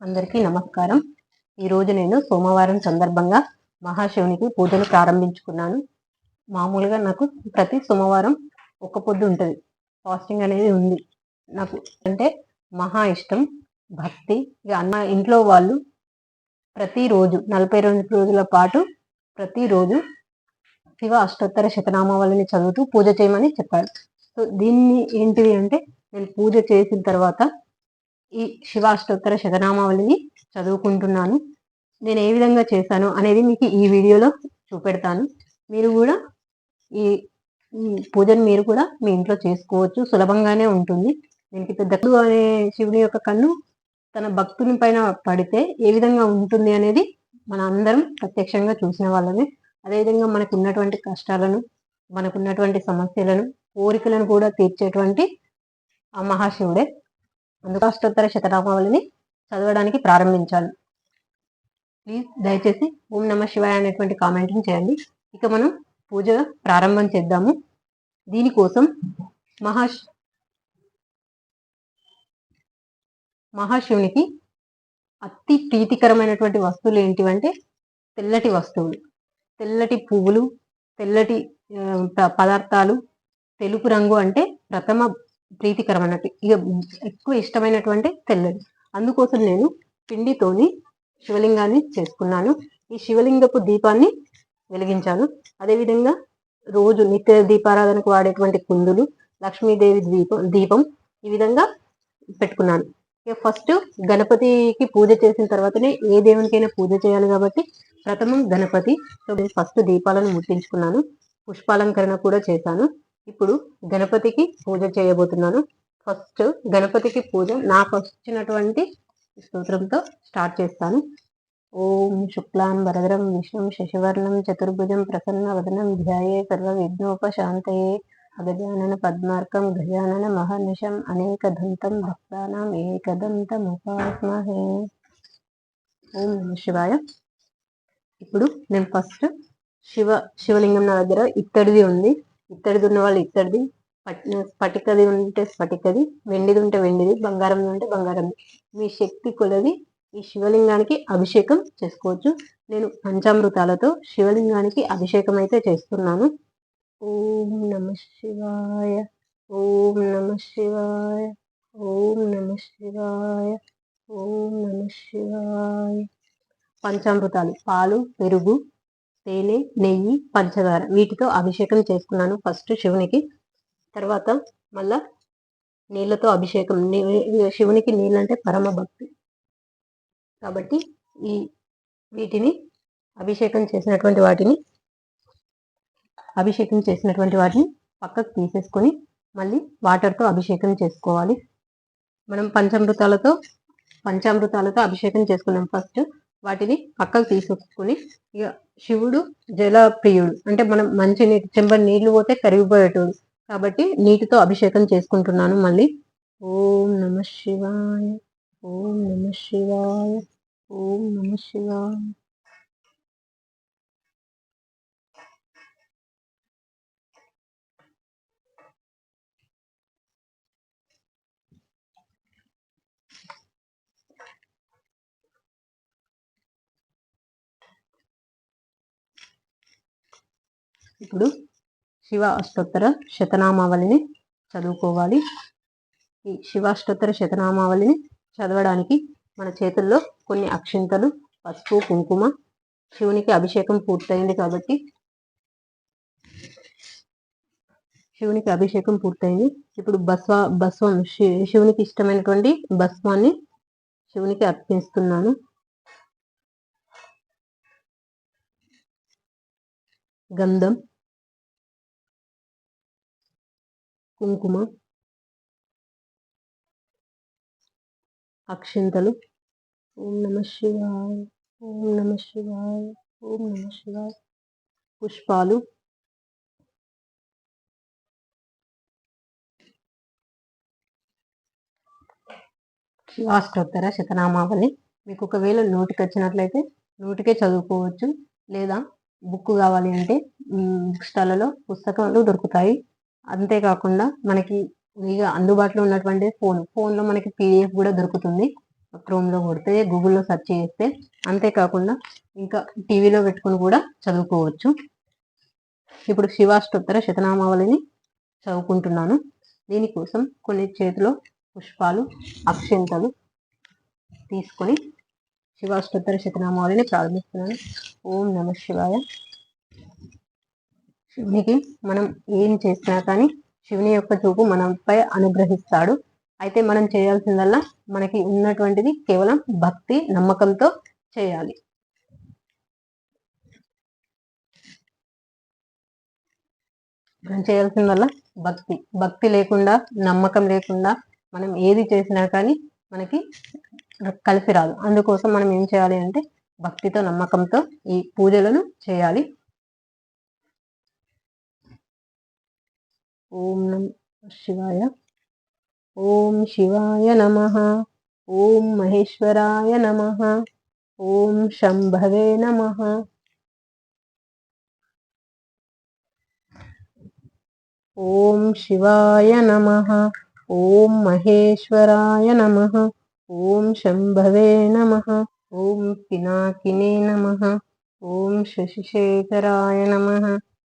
అందరికీ నమస్కారం. ఈరోజు నేను సోమవారం సందర్భంగా మహాశివునికి పూజలు ప్రారంభించుకున్నాను. మామూలుగా నాకు ప్రతి సోమవారం ఒక పొద్దు ఉంటుంది. ఫాస్టింగ్ అనేది ఉంది. నాకు అంటే మహా ఇష్టం. భక్తి. ఇక అన్న ఇంట్లో వాళ్ళు ప్రతిరోజు నలభై రెండు రోజుల పాటు ప్రతిరోజు శివ అష్టోత్తర శతనామావళిని చదువుతూ పూజ చేయమని చెప్పారు. సో దీన్ని ఏంటిది అంటే నేను పూజ చేసిన తర్వాత ఈ శివాష్టోత్తర శతనామావళిని చదువుకుంటున్నాను. నేను ఏ విధంగా చేశాను అనేది మీకు ఈ వీడియోలో చూపెడతాను. మీరు కూడా ఈ పూజను మీరు కూడా మీ ఇంట్లో చేసుకోవచ్చు. సులభంగానే ఉంటుంది. దీనికి పెద్దలు అనే శివుని యొక్క కన్ను తన భక్తుని పైన పడితే ఏ విధంగా ఉంటుంది అనేది మన అందరం ప్రత్యక్షంగా చూసిన వాళ్ళమే. అదేవిధంగా మనకు ఉన్నటువంటి కష్టాలను మనకున్నటువంటి సమస్యలను కోరికలను కూడా తీర్చేటువంటి ఆ మహాశివుడే. అందుకు అష్టోత్తర శతనామావళిని చదవడానికి ప్రారంభించాలి. ప్లీజ్ దయచేసి ఓం నమ శివాయ అనేటువంటి కామెంట్ని చేయండి. ఇక మనం పూజ ప్రారంభం చేద్దాము. దీనికోసం మహా మహాశివునికి అతి ప్రీతికరమైనటువంటి వస్తువులు ఏంటివంటే తెల్లటి వస్తువులు. తెల్లటి పువ్వులు తెల్లటి పదార్థాలు తెలుపు రంగు అంటే ప్రథమ ప్రీతికరమైనట్టు ఇక ఎక్కువ ఇష్టమైనటువంటి తెల్లది. అందుకోసం నేను పిండితోని శివలింగాన్ని చేసుకున్నాను. ఈ శివలింగపు దీపాన్ని వెలిగించాను. అదేవిధంగా రోజు నిత్య దీపారాధనకు వాడేటువంటి కుందులు లక్ష్మీదేవి దీపం దీపం ఈ విధంగా పెట్టుకున్నాను. ఇక ఫస్ట్ గణపతికి పూజ చేసిన తర్వాతనే ఏ దేవునికైనా పూజ చేయాలి కాబట్టి ప్రథమం గణపతి. సో ఫస్ట్ దీపాలను ముట్టించుకున్నాను. పుష్పాలంకరణ కూడా చేశాను. ఇప్పుడు గణపతికి పూజ చేయబోతున్నాను. ఫస్ట్ గణపతికి పూజ నాకు వచ్చినటువంటి స్తోత్రంతో స్టార్ట్ చేస్తాను. ఓం శుక్లాం వరదరం విష్ణు శశివర్ణం చతుర్భుజం ప్రసన్న వదనం ధ్యాయే సర్వ విఘ్నోపశాంతయే అగజానన పద్మార్కం గజానన మహర్నిషం అనేకదంతం భక్తానాం ఏకదంతముపాస్మహే. ఓం నమ శివాయ. ఇప్పుడు నేను ఫస్ట్ శివ శివలింగం నా దగ్గర ఇత్తడిది ఉంది. ఇత్తడిది ఉన్న వాళ్ళు ఇత్తడిది స్ఫటికది ఉంటే స్ఫటికది వెండిది ఉంటే వెండిది బంగారం ఉంటే బంగారం. మీ శక్తి కొలది ఈ శివలింగానికి అభిషేకం చేసుకోవచ్చు. నేను పంచామృతాలతో శివలింగానికి అభిషేకం అయితే చేస్తున్నాను. ఓం నమ శివాయ ఓం నమ శివాయ ఓం నమ శివాయ ఓం నమ శివాయ. పంచామృతాలు పాలు పెరుగు తేనె నెయ్యి పంచదార వీటితో అభిషేకం చేసుకున్నాను ఫస్ట్ శివునికి. తర్వాత మళ్ళా నీళ్ళతో అభిషేకం. శివునికి నీళ్ళంటే పరమ భక్తి. కాబట్టి ఈ వీటిని అభిషేకం చేసినటువంటి వాటిని అభిషేకం చేసినటువంటి వాటిని పక్కకు తీసేసుకొని మళ్ళీ వాటర్తో అభిషేకం చేసుకోవాలి. మనం పంచామృతాలతో పంచామృతాలతో అభిషేకం చేసుకున్నాం ఫస్ట్. వాటిని పక్కకు తీసుకుని ఇక శివుడు జల ప్రియుడు అంటే మనం మంచి నీటి చెంబ నీళ్ళు పోతే కరిగిపోయేటోడు. కాబట్టి నీటితో అభిషేకం చేసుకుంటున్నాను మళ్ళీ. ఓం నమ శివాయ. ఓం నమ శివాయ. ఓం నమ శివాయ. ఇప్పుడు శివ అష్టోత్తర శతనామావళిని చదువుకోవాలి. ఈ శివాష్టోత్తర శతనామావళిని చదవడానికి మన చేతుల్లో కొన్ని అక్షింతలు పసుపు కుంకుమ శివునికి అభిషేకం పూర్తయింది కాబట్టి శివునికి అభిషేకం పూర్తయింది. ఇప్పుడు బస్వ బస్వం శివునికి ఇష్టమైనటువంటి భస్వాన్ని శివునికి అర్పిస్తున్నాను. గంధం కుంకుమ అక్షింతలు. ఓం నమ శివాయ ఓం నమ శివాయ ఓం నమ శివాయ. పుష్పాలు. శివాష్టోత్తర శతనామావళి. మీకు ఒకవేళ నోటికి వచ్చినట్లయితే నోటికే చదువుకోవచ్చు లేదా బుక్ కావాలి అంటే బుక్ స్టాల్లలో పుస్తకాలు దొరుకుతాయి. అంతేకాకుండా మనకి ఇక అందుబాటులో ఉన్నటువంటి ఫోన్ ఫోన్లో మనకి పీడిఎఫ్ కూడా దొరుకుతుంది. క్రోమ్లో కొడితే గూగుల్లో సెర్చ్ చేస్తే అంతేకాకుండా ఇంకా టీవీలో పెట్టుకుని కూడా చదువుకోవచ్చు. ఇప్పుడు శివాష్టోత్తర శతనామావళిని చదువుకుంటున్నాను. దీనికోసం కొన్ని చేతిలో పుష్పాలు అక్షంతలు తీసుకొని శివాష్టోత్తర శతనామావళిని ప్రారంభిస్తున్నాను. ఓం నమ శివాయ. శివునికి మనం ఏం చేసినా కానీ శివుని యొక్క చూపు మనపై అనుగ్రహిస్తాడు. అయితే మనం చేయాల్సిందల్లా మనకి ఉన్నటువంటిది కేవలం భక్తి నమ్మకంతో చేయాలి. మనం చేయాల్సిందల్లా భక్తి. భక్తి లేకుండా నమ్మకం లేకుండా మనం ఏది చేసినా కానీ మనకి కలిసి రాదు. అందుకోసం మనం ఏం చేయాలి అంటే భక్తితో నమ్మకంతో ఈ పూజలను చేయాలి. ఓం నమ శివాయ. ఓం శివాయ నమ. ఓం మహేశ్వరాయ నమ. ఓం శంభవే నమ. ఓం శివాయ నమ. ఓం మహేశ్వరాయ నమ. ఓం శంభవే నమ ఓం పినాకినే నమ ఓం శశిశేఖరాయ నమ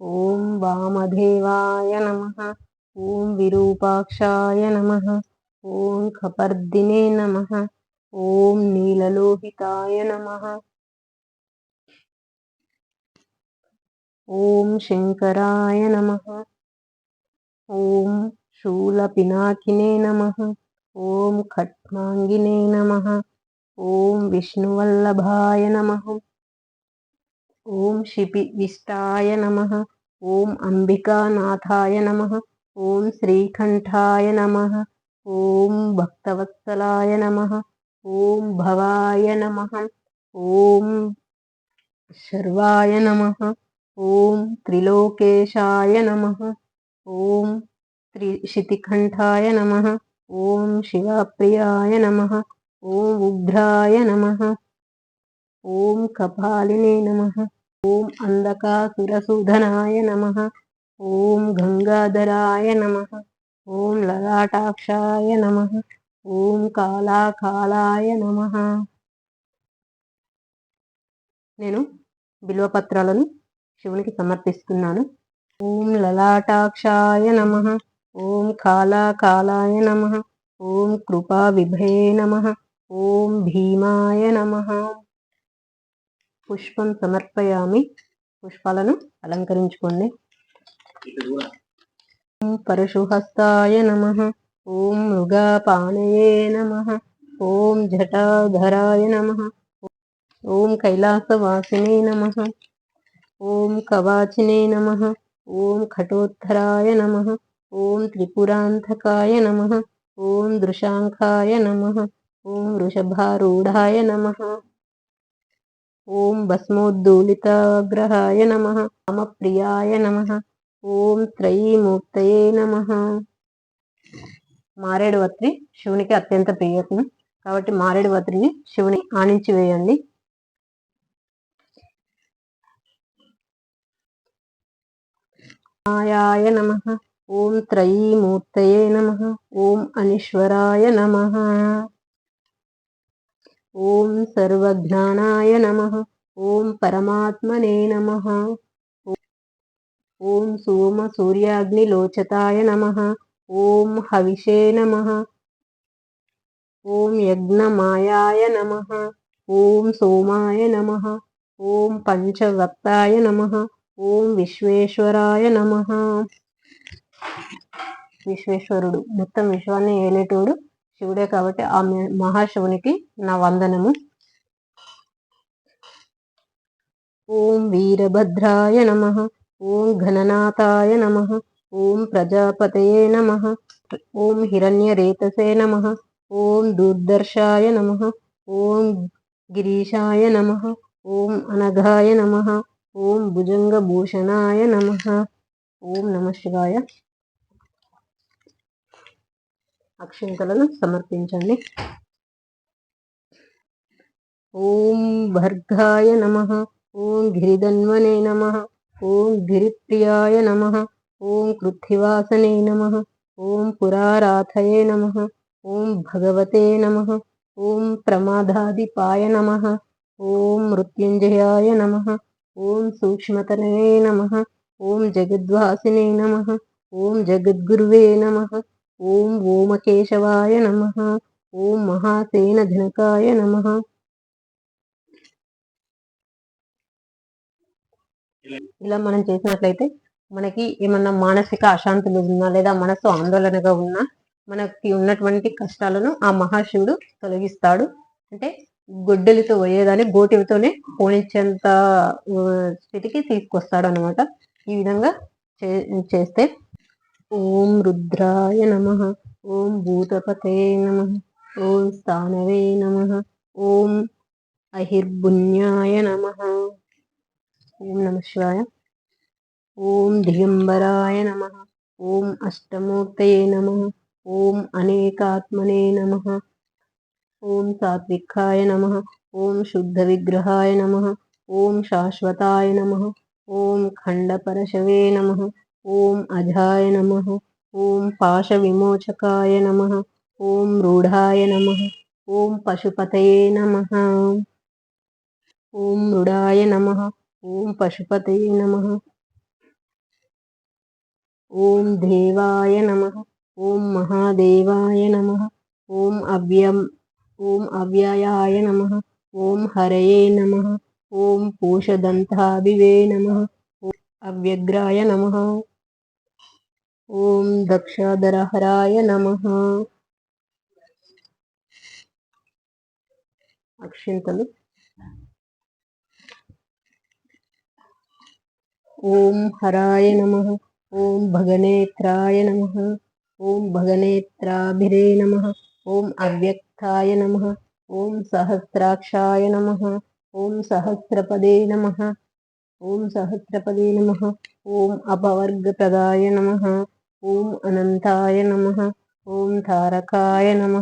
ఓం వామదేవాయ నమ ఓం విరూపాక్షాయ నమ ఓం ఖపర్దినే నమ ఓం నీలలోహితాయ నమ ఓం శంకరాయ నమ ఓం శూలపినాకినే నమ ఓం ఖట్మాంగినే నమ. ఓం విష్ణువల్లభాయ నమ. ఓం శిపి విష్టాయ నమ. ఓం అంబికానాథాయ నమ. ఓం శ్రీకంఠాయ నమ. ఓం భక్తవత్సలాయ నమ. ఓం భవాయ నమ. ఓం శర్వాయ నమ. ఓం త్రిలోకేశాయ నమ. ఓం త్రి శితికంఠాయ నమ. ఓం శివప్రియాయ నమ ఓం ఉగ్రాయ నమ ఓం కపాలినే నమ ఓం అంధకాసురసూధనాయ నమ ఓం గంగాధరాయ నమ ఓం లలాటాక్షాయ నమ ఓం కాళాకాలాయ నమ. నేను బిల్వపత్రాలను శివునికి సమర్పిస్తున్నాను. ఓం లలాటాక్షాయ నమ. ఓం కాళాకాలాయ నమ. ఓం కృపా విభయే నమ. ఓం భీమాయ నమ. పుష్పం సమర్పయామి. పుష్పాలను అలంకరించుకోండి. పరశుహస్తాయ నమ. ఓం మృగపానయే నమ. ఓం జటాధరాయ నమ. ఓం కైలాసవాసినే నమ. ఓం కవాచినే నమ. ఓం ఖటోత్తరాయ నమ. ఓం త్రిపురాంధకాయ నమ ఓం దృశాంకాయ నమ ఓం వృషభారూఢాయ నమ ఓం భస్మోద్దూలితాగ్రహాయ నమ రామప్రియాయ నమ ఓం త్రయీమూర్తయే నమ. మారేడు వత్రి శివునికి అత్యంత ప్రియత్నం కాబట్టి మారేడు వత్రిని శివుని ఆనించి వేయండి మాయాయ నమ. ఓం త్రయీమూర్తయే నమ. ఓం అనీశ్వరాయ నమ. ఓం సర్వజ్ఞానాయ నమ. ఓం పరమాత్మనే నమ. ఓం సోమ సూర్యాగ్నిలోచతాయ నమ. ఓం హవిషే నమ. ఓం యజ్ఞమాయాయ నమ. ఓం సోమాయ నమ. ఓం పంచవక్తాయ నమ. ఓం విశ్వేశ్వరాయ నమ. విశ్వేశ్వరుడు. మొత్తం విశ్వాన్ని ఏలేటోడు శివుడే కాబట్టి ఆ మహాశివునికి నా వందనము. ఓం వీరభద్రాయ నమ. ఓం ఘననాథాయ నమ. ఓం ప్రజాపతయే నమ. ఓం హిరణ్యరేతసే నమ. ఓం దూర్దర్శాయ నమ. ఓం గిరీశాయ నమ. ఓం అనఘాయ నమ. ఓం భుజంగభూషణాయ నమ. ఓం నమ శివాయ. అక్షింతలను సమర్పించండి ఓం భర్గాయ నమ ఓం గిరిధన్వనే నమ ఓం గిరిప్రియాయ నమ ఓం కృత్తివాసనే నమ ఓం పురారాధయే నమ ఓం భగవతే నమ ఓం ప్రమాదాదిపాయ నమ ఓం మృత్యుంజయాయ నమ ఓం సూక్ష్మతనయే నమ ఓం జగద్వాసినే నమ ఓం జగద్గురువే నమ ఓం ఓమకేశవాయ నమ. ఓం మహాసేన జనకాయ నమ. ఇలా మనం చేసినట్లయితే మనకి ఏమన్నా మానసిక అశాంతులు ఉన్నా లేదా మనసు ఆందోళనగా ఉన్నా మనకి ఉన్నటువంటి కష్టాలను ఆ మహాశివుడు తొలగిస్తాడు. అంటే గొడ్డలితో పోయేదాన్ని గోటితోనే పోనిచ్చేంత స్థితికి తీసుకొస్తాడు అనమాట ఈ విధంగా చేస్తే ఓం రుద్రాయ నమ ఓం భూతపతే నమ ఓం స్థానవే నమ ఓం అహిర్బుణ్యాయ నమ. ఓం నమ శివాయ. ఓం దిగంబరాయ నమ ఓం అష్టమూర్తయే నమ ఓం అనేకాత్మనే నమ. ఓం సాత్వికాయ నమ ఓం శుద్ధ విగ్రహాయ నమ ఓం శాశ్వతాయ నమ ఓం ఖండపరశవే నమ. ఓం అజాయ నమ ఓం పాశ విమోచకాయ నమ ఓం రూఢాయ నమ ఓం పశుపతయే నమ. ఓం మృడాయ నమ ఓం పశుపతయే నమ. ఓం దేవాయ నమ ఓం మహాదేవాయ నమ ఓం అవ్యం ఓం అవ్యయాయ నమ ఓం హరయే నమ ఓం పూషదంతాభివే నమ అవ్యగ్రాయ నమ. ఓం దక్షాధరహరాయ నమ. అక్షింతలు ఓం హరాయ నమ. ఓం భగనేత్రాయ నమ. ఓం భగనేత్రాభిరే నమ. ఓం అవ్యక్తాయ నమ. ఓం సహస్రాక్షాయ నమ. ఓం సహస్రపదే నమ. ఓం సహస్రపదే నమ. ఓం అపవర్గప్రదాయ నమ. ఓం అనంతాయ నమ. ఓం తారకాయ నమ.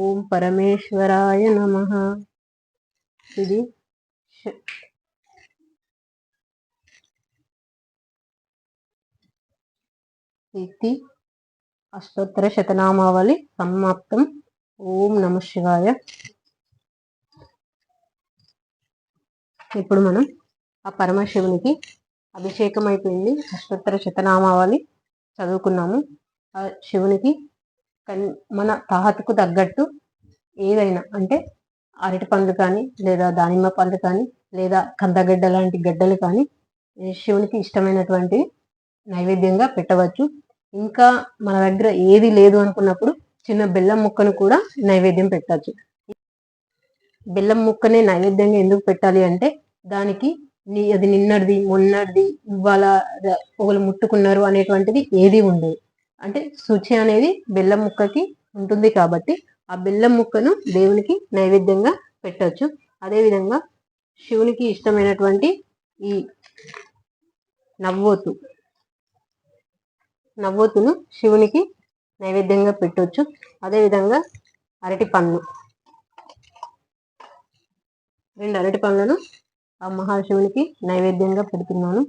ఓం పరమేశ్వరాయ నమ. ఇది ఇది అష్టోత్తర శతనామావళి సమాప్తం. ఓం నమ శివాయ. ఇప్పుడు మనం ఆ పరమశివునికి అభిషేకం అయిపోయింది అష్టోత్తర శతనామావళి చదువుకున్నాము. ఆ శివునికి మన తాహతకు తగ్గట్టు ఏదైనా అంటే అరటి పండ్లు కానీ లేదా దానిమ్మ పండ్లు కానీ లేదా కందగడ్డ లాంటి గడ్డలు కానీ శివునికి ఇష్టమైనటువంటి నైవేద్యంగా పెట్టవచ్చు. ఇంకా మన దగ్గర ఏది లేదు అనుకున్నప్పుడు చిన్న బెల్లం ముక్కను కూడా నైవేద్యం పెట్టచ్చు. బెల్లం ముక్కనే నైవేద్యంగా ఎందుకు పెట్టాలి అంటే దానికి అది నిన్నటిది మొన్నటిది ఇవాళ ఒకరు ముట్టుకున్నారు అనేటువంటిది ఏది ఉండదు. అంటే శుచి అనేది బెల్లం ముక్కకి ఉంటుంది కాబట్టి ఆ బెల్లం ముక్కను దేవునికి నైవేద్యంగా పెట్టచ్చు. అదేవిధంగా శివునికి ఇష్టమైనటువంటి ఈ నవ్వోతు నవ్వోతును శివునికి నైవేద్యంగా పెట్టవచ్చు అదేవిధంగా అరటి పండ్లు రెండు అరటి పండ్లను ఆ మహాశివునికి నైవేద్యంగా పెడుతున్నాను.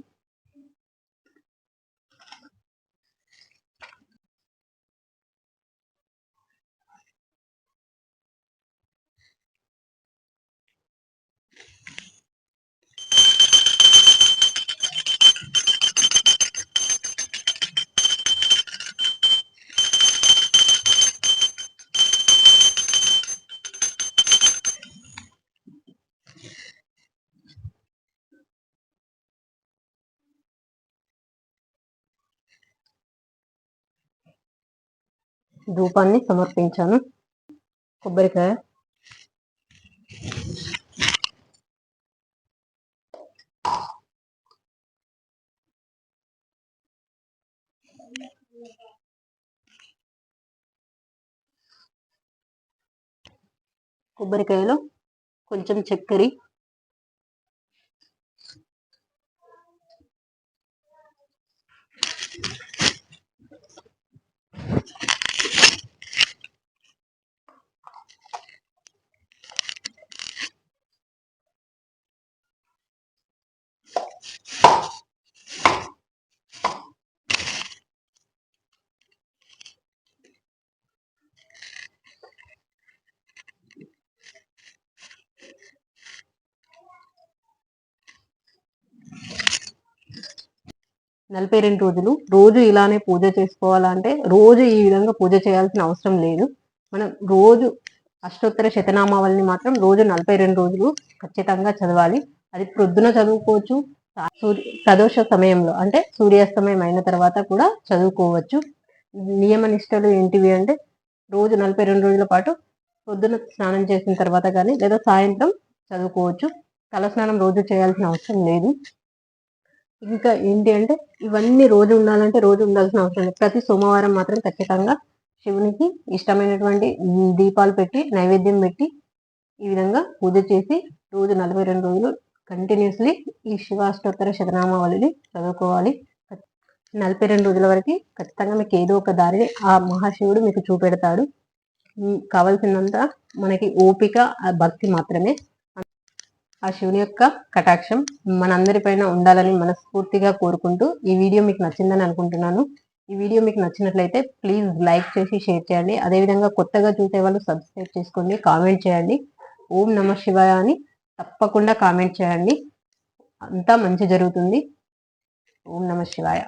ధూపాన్ని సమర్పించాను. కొబ్బరికాయ. కొబ్బరికాయలో కొంచెం చక్కెర నలభై రెండు రోజులు. రోజు ఇలానే పూజ చేసుకోవాలంటే రోజు ఈ విధంగా పూజ చేయాల్సిన అవసరం లేదు. మనం రోజు అష్టోత్తర శతనామావళిని మాత్రం రోజు నలభై రెండు రోజులు ఖచ్చితంగా చదవాలి. అది ప్రొద్దున చదువుకోవచ్చు. సూర్య ప్రదోష సమయంలో అంటే సూర్యాస్తమయం అయిన తర్వాత కూడా చదువుకోవచ్చు. నియమ నిష్టలు ఏంటివి అంటే రోజు నలభై రెండు రోజుల పాటు పొద్దున స్నానం చేసిన తర్వాత కానీ లేదా సాయంత్రం చదువుకోవచ్చు. తలస్నానం రోజు చేయాల్సిన అవసరం లేదు. ఇంకా ఏంటి అంటే ఇవన్నీ రోజు ఉండాలంటే రోజు ఉండాల్సిన అవసరం లేదు. ప్రతి సోమవారం మాత్రం ఖచ్చితంగా శివునికి ఇష్టమైనటువంటి దీపాలు పెట్టి నైవేద్యం పెట్టి ఈ విధంగా పూజ చేసి రోజు నలభై రెండు రోజులు కంటిన్యూస్లీ ఈ శివాష్టోత్తర శతనామావళిని చదువుకోవాలి. నలభై రెండు రోజుల వరకు ఖచ్చితంగా మీకు ఏదో ఒక దారిని ఆ మహాశివుడు మీకు చూపెడతాడు. కావలసినంత మనకి ఓపిక భక్తి మాత్రమే. ఆ శివుని యొక్క కటాక్షం మనందరిపైన ఉండాలని మనస్ఫూర్తిగా కోరుకుంటూ ఈ వీడియో మీకు నచ్చిందని అనుకుంటున్నాను. ఈ వీడియో మీకు నచ్చినట్లయితే ప్లీజ్ లైక్ చేసి షేర్ చేయండి. అదేవిధంగా కొత్తగా చూసే వాళ్ళు సబ్స్క్రైబ్ చేసుకోండి కామెంట్ చేయండి. ఓం నమ శివాయ అని తప్పకుండా కామెంట్ చేయండి. అంతా మంచి జరుగుతుంది. ఓం నమ శివాయ.